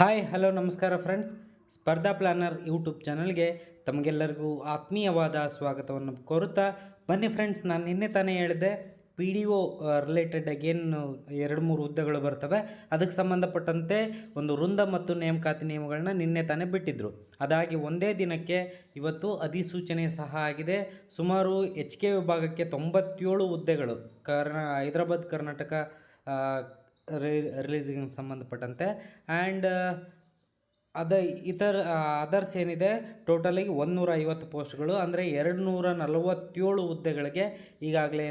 Hi, hello, ನಮಸ್ಕಾರ friends. Spardha planner YouTube ಚಾನಲ್ಗೆ ತಮಗೆಲ್ಲರಿಗೂ ಆತ್ಮೀಯವಾದ ಸ್ವಾಗತವನ್ನು ಕೋರುತ್ತಾ ಬನ್ನಿ ಫ್ರೆಂಡ್ಸ್, ನಾನು ನಿನ್ನೆ ತಾನೇ ಹೇಳಿದೆ ಪಿ ಡಿ ಒ ರಿಲೇಟೆಡ್ ಏನು ಎರಡು ಮೂರು ಹುದ್ದೆಗಳು ಬರ್ತವೆ. ಅದಕ್ಕೆ ಸಂಬಂಧಪಟ್ಟಂತೆ ಒಂದು ವೃಂದ ಮತ್ತು ನೇಮಕಾತಿ ನಿಯಮಗಳನ್ನ ನಿನ್ನೆ ತಾನೇ ಬಿಟ್ಟಿದ್ದರು ಅದಾಗಿ ಒಂದೇ ದಿನಕ್ಕೆ ಇವತ್ತು ಅಧಿಸೂಚನೆ ಸಹ ಆಗಿದೆ. ಸುಮಾರು ಎಚ್ ಕೆ ವಿಭಾಗಕ್ಕೆ ತೊಂಬತ್ತೇಳು ಹುದ್ದೆಗಳು, ಕರ್ನಾ, ಹೈದರಾಬಾದ್, ಕರ್ನಾಟಕ ರಿಲೀಸಿಗೆ ಸಂಬಂಧಪಟ್ಟಂತೆ. ಆ್ಯಂಡ್ ಅದ ಇತರ ಅದರ್ಸ್ ಏನಿದೆ ಟೋಟಲಿಗೆ ಒಂದುನೂರ ಐವತ್ತು ಪೋಸ್ಟ್ಗಳು ಅಂದರೆ ಎರಡು ನೂರ ನಲವತ್ತೇಳು ಹುದ್ದೆಗಳಿಗೆ ಈಗಾಗಲೇ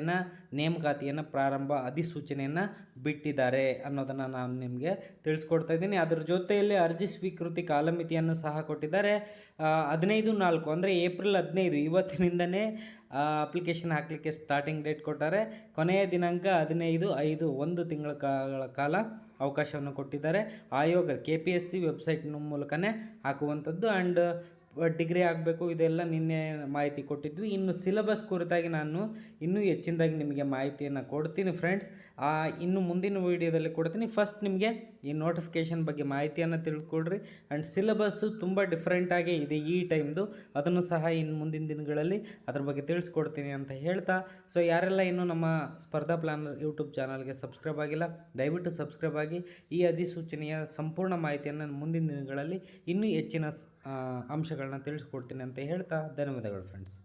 ನೇಮಕಾತಿಯನ್ನು ಪ್ರಾರಂಭ ಅಧಿಸೂಚನೆಯನ್ನು ಬಿಟ್ಟಿದ್ದಾರೆ ಅನ್ನೋದನ್ನು ನಾನು ನಿಮಗೆ ತಿಳಿಸ್ಕೊಡ್ತಾ ಇದ್ದೀನಿ. ಅದರ ಜೊತೆಯಲ್ಲಿ ಅರ್ಜಿ ಸ್ವೀಕೃತಿ ಕಾಲಮಿತಿಯನ್ನು ಸಹ ಕೊಟ್ಟಿದ್ದಾರೆ. ಹದಿನೈದು ನಾಲ್ಕು, ಅಂದರೆ ಏಪ್ರಿಲ್ ಹದಿನೈದು, ಇವತ್ತಿನಿಂದನೇ ಅಪ್ಲಿಕೇಶನ್ ಹಾಕಲಿಕ್ಕೆ ಸ್ಟಾರ್ಟಿಂಗ್ ಡೇಟ್ ಕೊಟ್ಟಾರೆ, ಕೊನೆಯ ದಿನಾಂಕ ಹದಿನೈದು ಐದು ಒಂದು ತಿಂಗಳ ಕಾಲ ಕಾಲ ಅವಕಾಶವನ್ನು ಕೊಟ್ಟಿದ್ದಾರೆ. ಆಯೋಗ ಕೆ ಪಿ ಎಸ್ ಸಿ ವೆಬ್ಸೈಟ್ನ ಮೂಲಕನೇ ಹಾಕುವಂಥದ್ದು. ಆ್ಯಂಡ್ ಡಿಗ್ರಿ ಆಗಬೇಕು, ಇದೆಲ್ಲ ನಿನ್ನೆ ಮಾಹಿತಿ ಕೊಟ್ಟಿದ್ವಿ. ಇನ್ನು ಸಿಲೆಬಸ್ ಕುರಿತಾಗಿ ನಾನು ಇನ್ನೂ ಹೆಚ್ಚಿನದಾಗಿ ನಿಮಗೆ ಮಾಹಿತಿಯನ್ನು ಕೊಡ್ತೀನಿ ಫ್ರೆಂಡ್ಸ್ ಇನ್ನು ಮುಂದಿನ ವೀಡಿಯೋದಲ್ಲಿ ಕೊಡ್ತೀನಿ. ಫಸ್ಟ್ ನಿಮಗೆ ಈ ನೋಟಿಫಿಕೇಷನ್ ಬಗ್ಗೆ ಮಾಹಿತಿಯನ್ನು ತಿಳ್ಕೊಳ್ರಿ. ಆ್ಯಂಡ್ ಸಿಲೆಬಸ್ಸು ತುಂಬ ಡಿಫ್ರೆಂಟಾಗಿ ಇದೆ ಈ ಟೈಮ್ದು ಅದನ್ನು ಸಹ ಇನ್ನು ಮುಂದಿನ ದಿನಗಳಲ್ಲಿ ಅದ್ರ ಬಗ್ಗೆ ತಿಳಿಸ್ಕೊಡ್ತೀನಿ ಅಂತ ಹೇಳ್ತಾ. ಸೊ ಯಾರೆಲ್ಲ ಇನ್ನೂ ನಮ್ಮ ಸ್ಪರ್ಧಾ ಪ್ಲಾನರ್ ಯೂಟ್ಯೂಬ್ ಚಾನಲ್ಗೆ ಸಬ್ಸ್ಕ್ರೈಬ್ ಆಗಿಲ್ಲ, ದಯವಿಟ್ಟು ಸಬ್ಸ್ಕ್ರೈಬ್ ಆಗಿ. ಈ ಅಧಿಸೂಚನೆಯ ಸಂಪೂರ್ಣ ಮಾಹಿತಿಯನ್ನು ಮುಂದಿನ ದಿನಗಳಲ್ಲಿ ಇನ್ನೂ ಹೆಚ್ಚಿನ ಸ್- ಆ, ಅಂಶಗಳನ್ನ ತಿಳಿಸ್ಕೊಡ್ತೀನಿ ಅಂತ ಹೇಳ್ತಾ ಧನ್ಯವಾದಗಳು ಫ್ರೆಂಡ್ಸ್